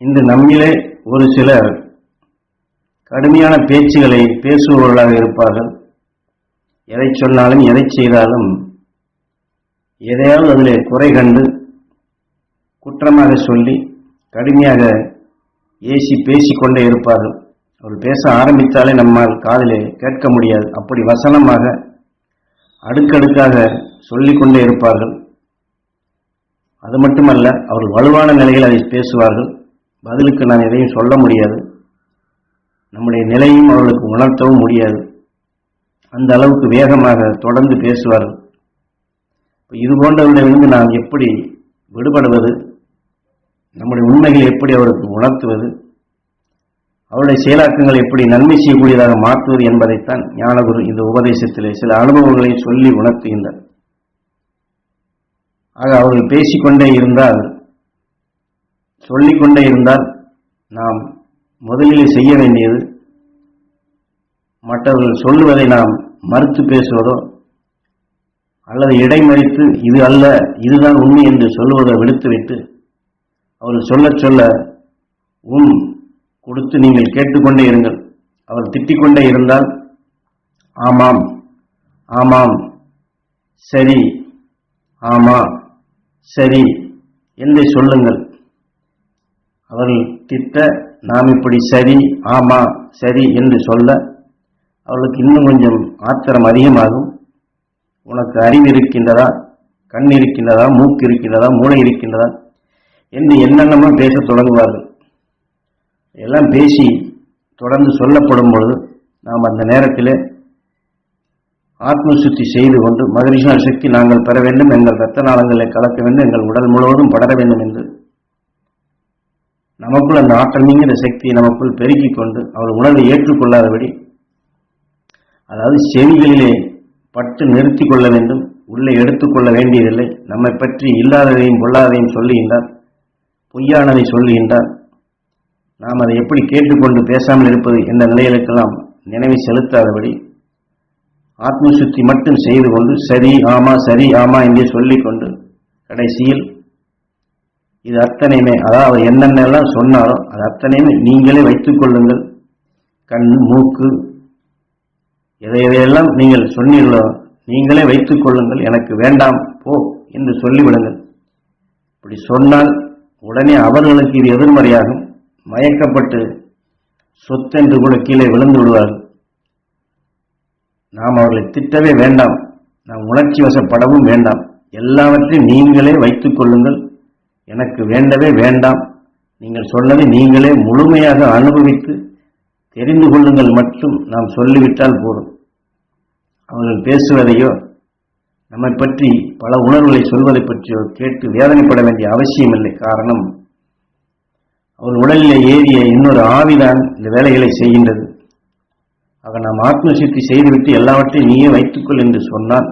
இன்று நம்மிலே ஒரு சிலர் கடுமையான பேச்சுகளை பேசுபவர்களாக இருப்பார்கள். எதை சொன்னாலும் எதை செய்தாலும் எதையாவது அதில் குறை கண்டு குற்றமாக சொல்லி கடுமையாக ஏசி பேசிக்கொண்டே இருப்பார்கள். அவர் பேச ஆரம்பித்தாலே நம்மால் காதிலே கேட்க முடியாது. அப்படி வசனமாக அடுக்கடுக்காக சொல்லிக்கொண்டே இருப்பார்கள். அது மட்டுமல்ல அவர்கள் வலுவான நிலையில் அதை பேசுவார்கள். பதிலுக்கு நான் எதையும் சொல்ல முடியாது. நம்முடைய நிலையும் அவர்களுக்கு உணர்த்தவும் முடியாது. அந்த அளவுக்கு வேகமாக தொடர்ந்து பேசுவார்கள் இப்ப இது போன்றவர்களிடமிருந்து நாம் எப்படி விடுபடுவது? நம்முடைய உண்மைகளை எப்படி அவருக்கு உணர்த்துவது? அவருடைய செயலாக்கங்களை எப்படி நன்மை செய்யக்கூடியதாக மாற்றுவது என்பதைத்தான் ஞானகுரு இந்த உபதேசத்திலே சில அனுபவங்களை சொல்லி உணர்த்துகின்றார். ஆக அவர்கள் பேசிக்கொண்டே இருந்தால் சொல்லிக்கொண்டே இருந்தால் நாம் முதலிலே செய்ய வேண்டியது மற்றவர்கள் சொல்லுவதை நாம் மறுத்து பேசுவதோ அல்லது இடைமறித்து இது அல்ல இதுதான் உண்மை என்று சொல்லுவதை விடுத்துவிட்டு அவர்கள் சொல்லச் சொல்ல உம் கொடுத்து நீங்கள் கேட்டுக்கொண்டே இருங்கள். அவர் திட்டிக்கொண்டே இருந்தால் ஆமாம் ஆமாம் சரி ஆமா சரி என்று சொல்லுங்கள். அவர்கள் திட்ட நாம் இப்படி சரி ஆமா சரி என்று சொல்ல அவளுக்கு இன்னும் கொஞ்சம் ஆத்திரம் அதிகமாகும். உனக்கு அறிவு இருக்கின்றதா? கண் இருக்கின்றதா? மூக்கு இருக்கின்றதா? மூளை இருக்கின்றதா? என்று என்னென்னமோ பேசத் தொடங்குவார்கள். எல்லாம் பேசி தொடர்ந்து சொல்லப்படும் பொழுது நாம் அந்த நேரத்தில் ஆத்மசுத்தி செய்து கொண்டு மகரிஷா சக்தி நாங்கள் பெற வேண்டும் எங்கள் ரத்த நாளங்களை கலக்க வேண்டும் எங்கள் உடல் முழுவதும் படர வேண்டும் என்று நமக்குள் அந்த ஆற்றல் நீங்கிற சக்தியை நமக்குள் பெருக்கிக் கொண்டு அவர் உணர்வை ஏற்றுக்கொள்ளாதபடி அதாவது செவிகளிலே பட்டு நிறுத்தி கொள்ள வேண்டும் உள்ளே எடுத்துக்கொள்ள வேண்டியதில்லை நம்மை பற்றி இல்லாததையும் பொல்லாததையும் சொல்லுகின்றார் பொய்யானதை சொல்லுகின்றார் நாம் அதை எப்படி கேட்டுக்கொண்டு பேசாமல் இருப்பது என்ற நிலைகளுக்கெல்லாம் நினைவை செலுத்தாதபடி ஆத்மசுத்தி மட்டும் செய்து கொண்டு சரி ஆமா சரி ஆமா என்றே சொல்லிக்கொண்டு கடைசியில் இது அத்தனையுமே அதாவது அவர் என்னென்னலாம் சொன்னாரோ அது அத்தனையுமே நீங்களே வைத்துக் கொள்ளுங்கள். கண் மூக்கு எதை எதையெல்லாம் நீங்கள் சொன்னீர்களோ நீங்களே வைத்துக் கொள்ளுங்கள். எனக்கு வேண்டாம் போ என்று சொல்லிவிடுங்கள். இப்படி சொன்னால் உடனே அவர்களுக்கு இது எதிர்மறையாகும். மயக்கப்பட்டு சொத்தென்று கூட கீழே விழுந்து விடுவார்கள். நாம் அவர்களை திட்டவே வேண்டாம். நாம் உணர்ச்சி வசப்படவும் வேண்டாம். எல்லாவற்றையும் நீங்களே வைத்துக் கொள்ளுங்கள். எனக்கு வேண்டவே வேண்டாம். நீங்கள் சொன்னதை நீங்களே முழுமையாக அனுபவித்து தெரிந்து கொள்ளுங்கள் மட்டும் நாம் சொல்லிவிட்டால் போதும். அவர்கள் பேசுவதையோ நம்மை பற்றி பல உணர்வுகளை சொல்வதை பற்றியோ கேட்டு வேதனைப்பட வேண்டிய அவசியமில்லை. காரணம் அவர் உடலில் ஏறிய இன்னொரு ஆவிதான் இந்த வேலைகளை செய்கின்றது. ஆக நாம் ஆத்ம சித்தி செய்துவிட்டு எல்லாவற்றையும் நீயே வைத்துக்கொள் என்று சொன்னால்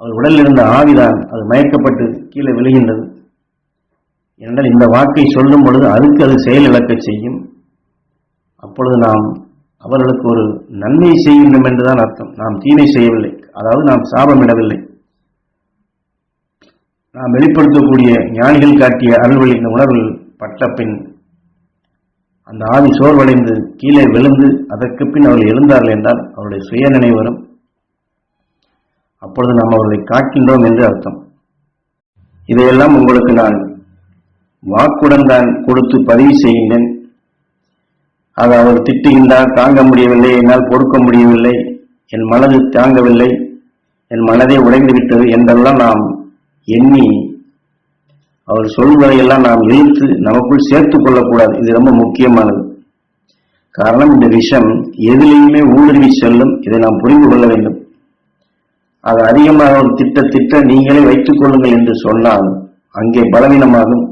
அவர் உடலில் இருந்த ஆவிதான் அது மயக்கப்பட்டு கீழே விழுகின்றது. ஏனென்றால் இந்த வாக்கை சொல்லும் பொழுது அதுக்கு அது செயல் இழக்க செய்யும். அப்பொழுது நாம் அவர்களுக்கு ஒரு நன்மை செய்கின்றோம் என்றுதான் அர்த்தம். நாம் தீமை செய்யவில்லை. அதாவது நாம் சாபமிடவில்லை. நாம் வெளிப்படுத்தக்கூடிய ஞானிகள் காட்டிய அருள்வழி இந்த உணர்வில் பட்ட பின் அந்த ஆவி சோர்வடைந்து கீழே விழுந்து அதற்கு பின் அவர்கள் எழுந்தார்கள் என்றால் அவருடைய சுய நினைவு வரும். அப்பொழுது நாம் அவர்களை காக்கின்றோம் என்று அர்த்தம். இதையெல்லாம் உங்களுக்கு நான் வாக்குடன் தான் கொடுத்து பதிவு செய்கின்றேன் அதை அவர் திட்டுகின்றார் தாங்க முடியவில்லை என்னால் பொறுக்க முடியவில்லை என் மனது தாங்கவில்லை என் மனதே உடைந்து விட்டது என்றெல்லாம் நாம் எண்ணி அவர் சொல்வதையெல்லாம் நாம் இழுத்து நமக்குள் சேர்த்து கொள்ளக்கூடாது. இது ரொம்ப முக்கியமானது. காரணம் இந்த விஷம் எதிலையுமே ஊடுருவி செல்லும். இதை நாம் புரிந்து கொள்ள வேண்டும். அது அதிகமாக ஒரு திட்ட திட்ட நீங்களே வைத்துக் கொள்ளுங்கள் என்று சொன்னால் அங்கே பலவீனமாகும்.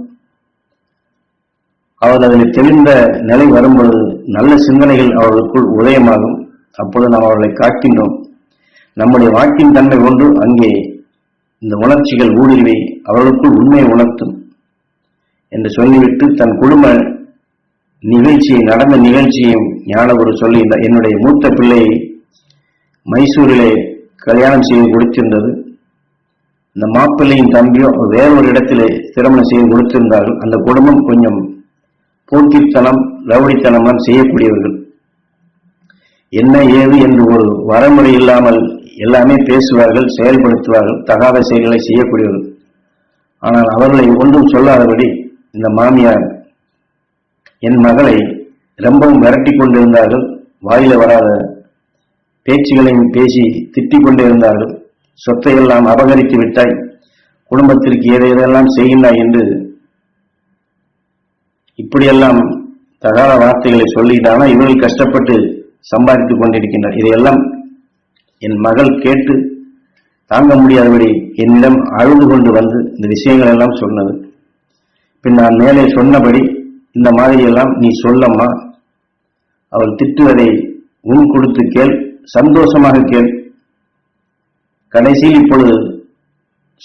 அவர் அதில் தெளிந்த நிலை வரும்பொழுது நல்ல சிந்தனைகள் அவர்களுக்குள் உதயமாகும். அப்பொழுது நாம் அவர்களை காக்கின்றோம். நம்முடைய வாக்கின் தன்மை ஒன்று அங்கே இந்த உணர்ச்சிகள் ஊடுருவி அவர்களுக்குள் உண்மையை உணர்த்தும் என்று சொல்லிவிட்டு தன் குடும்ப நிகழ்ச்சியை நடந்த நிகழ்ச்சியையும் ஞானகுரு சொல்லுகின்றார் என்னுடைய மூத்த பிள்ளையை மைசூரிலே கல்யாணம் செய்து கொடுத்திருந்தது. இந்த மாப்பிள்ளையின் தம்பியும் வேறொரு இடத்திலே திருமணம் செய்து கொடுத்திருந்தார்கள். அந்த குடும்பம் கொஞ்சம் போக்கித்தனம் ரவுடித்தனம்லாம் செய்யக்கூடியவர்கள். என்ன ஏது என்று ஒரு வரமுறை இல்லாமல் எல்லாமே பேசுவார்கள் செயல்படுத்துவார்கள் தகாத செயல்களை செய்யக்கூடியவர்கள். ஆனால் அவர்களை ஒன்றும் சொல்லாதபடி இந்த மாமியார் என் மகளை ரொம்பவும் விரட்டி கொண்டிருந்தார்கள். வாயில வராத பேச்சுகளையும் பேசி திட்டிக் கொண்டே இருந்தார்கள். சொத்தையெல்லாம் அபகரித்து விட்டாய். குடும்பத்திற்கு எதை எதையெல்லாம் செய்கின்றாய் என்று இப்படியெல்லாம் தகாத வார்த்தைகளை சொல்லிட்டானா இவர்கள் கஷ்டப்பட்டு சம்பாதித்துக் கொண்டிருக்கின்றனர். இதையெல்லாம் என் மகள் கேட்டு தாங்க முடியாதபடி என்னிடம் அழுது கொண்டு வந்து இந்த விஷயங்கள் எல்லாம் சொன்னது. பின் நான் மேலே சொன்னபடி இந்த மாதிரி எல்லாம் நீ சொல்லம்மா. அவள் திட்டுவதை உன் கொடுத்து கேள் சந்தோஷமாக கேள். கடைசியில் இப்பொழுது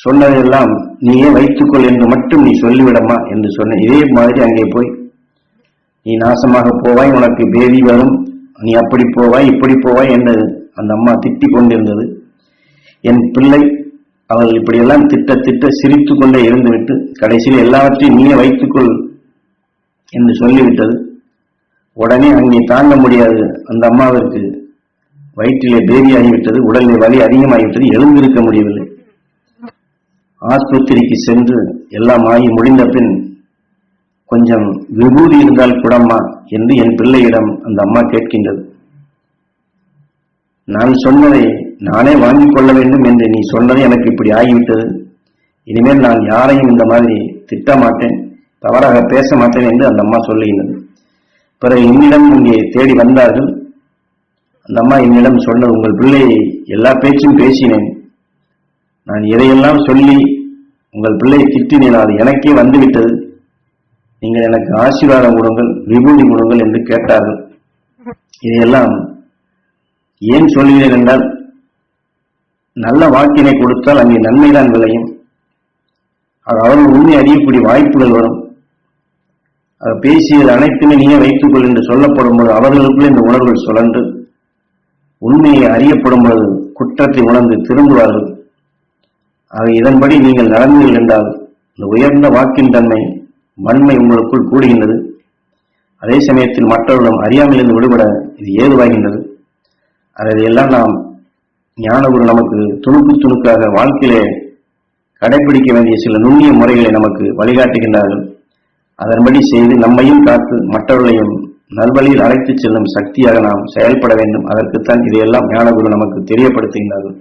சொன்னதெல்லாம் நீயே வைத்துக்கொள் என்று மட்டும் நீ சொல்லிவிடமா என்று சொன்ன இதே மாதிரி அங்கே போய் நீ நாசமாக போவாய் உனக்கு பேதி வரும். நீ அப்படி போவாய் இப்படி போவாய் என்று அந்த அம்மா திட்டிக் கொண்டிருந்தது. என் பிள்ளை அவர்கள் இப்படியெல்லாம் திட்ட திட்ட சிரித்து கொண்டே இருந்துவிட்டு கடைசியில் எல்லாவற்றையும் நீயே வைத்துக்கொள் என்று சொல்லிவிட்டது. உடனே அங்கே தாங்க முடியாது. அந்த அம்மாவிற்கு வயிற்றிலே பேதியாகிவிட்டது. உடலில் வலி அதிகமாகிவிட்டது. எழுந்திருக்க முடியவில்லை. ஆஸ்பத்திரிக்கு சென்று எல்லாம் ஆகி முடிந்த பின் கொஞ்சம் விபூதி இருந்தால் கூடம்மா என்று என் பிள்ளையிடம் அந்த அம்மா கேட்கின்றது. நான் சொன்னதை நானே வாங்கிக் கொள்ள வேண்டும் என்று நீ சொன்னது எனக்கு இப்படி ஆகிவிட்டது. இனிமேல் நான் யாரையும் இந்த மாதிரி திட்ட மாட்டேன் தவறாக பேச மாட்டேன் என்று அந்த அம்மா சொல்லுகின்றது. பிறகு என்னிடம் இங்கே தேடி வந்தார்கள். அந்த அம்மா என்னிடம் சொன்னது உங்கள் பிள்ளையை எல்லா பேச்சும் பேசினேன். நான் எதையெல்லாம் சொல்லி உங்கள் பிள்ளையை திட்டினேன் அது எனக்கே வந்துவிட்டது. நீங்கள் எனக்கு ஆசீர்வாதம் கொடுங்கள் விபூதி கொடுங்கள் என்று கேட்டார்கள். இதையெல்லாம் ஏன் சொல்கிறேன் என்றால் நல்ல வாக்கினை கொடுத்தால் அங்கே நன்மைதான் விளையும். அது அவர்கள் உண்மை அறியக்கூடிய வாய்ப்புகள் வரும். அது பேசியது அனைத்துமே நீயே வைத்துக்கொள் என்று சொல்லப்படும் போது அவர்களுக்குள்ளே இந்த உணர்வுகள் சுழன்று உண்மையை அறியப்படும் பொழுது குற்றத்தை உணர்ந்து திரும்புவார்கள். ஆக இதன்படி நீங்கள் நடந்தீர்கள் என்றால் இந்த உயர்ந்த வாக்கின் தன்மை வன்மை உங்களுக்குள் கூடுகின்றது. அதே சமயத்தில் மற்றவர்களும் அறியாமலிருந்து விடுபட இது ஏதுவாகின்றது. அதையெல்லாம் நாம் ஞானகுரு நமக்கு துணுக்கு துணுக்காக வாழ்க்கையிலே கடைபிடிக்க வேண்டிய சில நுண்ணிய முறைகளை நமக்கு வழிகாட்டுகின்றார்கள். அதன்படி செய்து நம்மையும் காத்து மற்றவர்களையும் நல்வழியில் அழைத்துச் செல்லும் சக்தியாக நாம் செயல்பட வேண்டும். அதற்குத்தான் இதையெல்லாம் ஞானகுரு நமக்கு தெரியப்படுத்துகின்றார்கள்.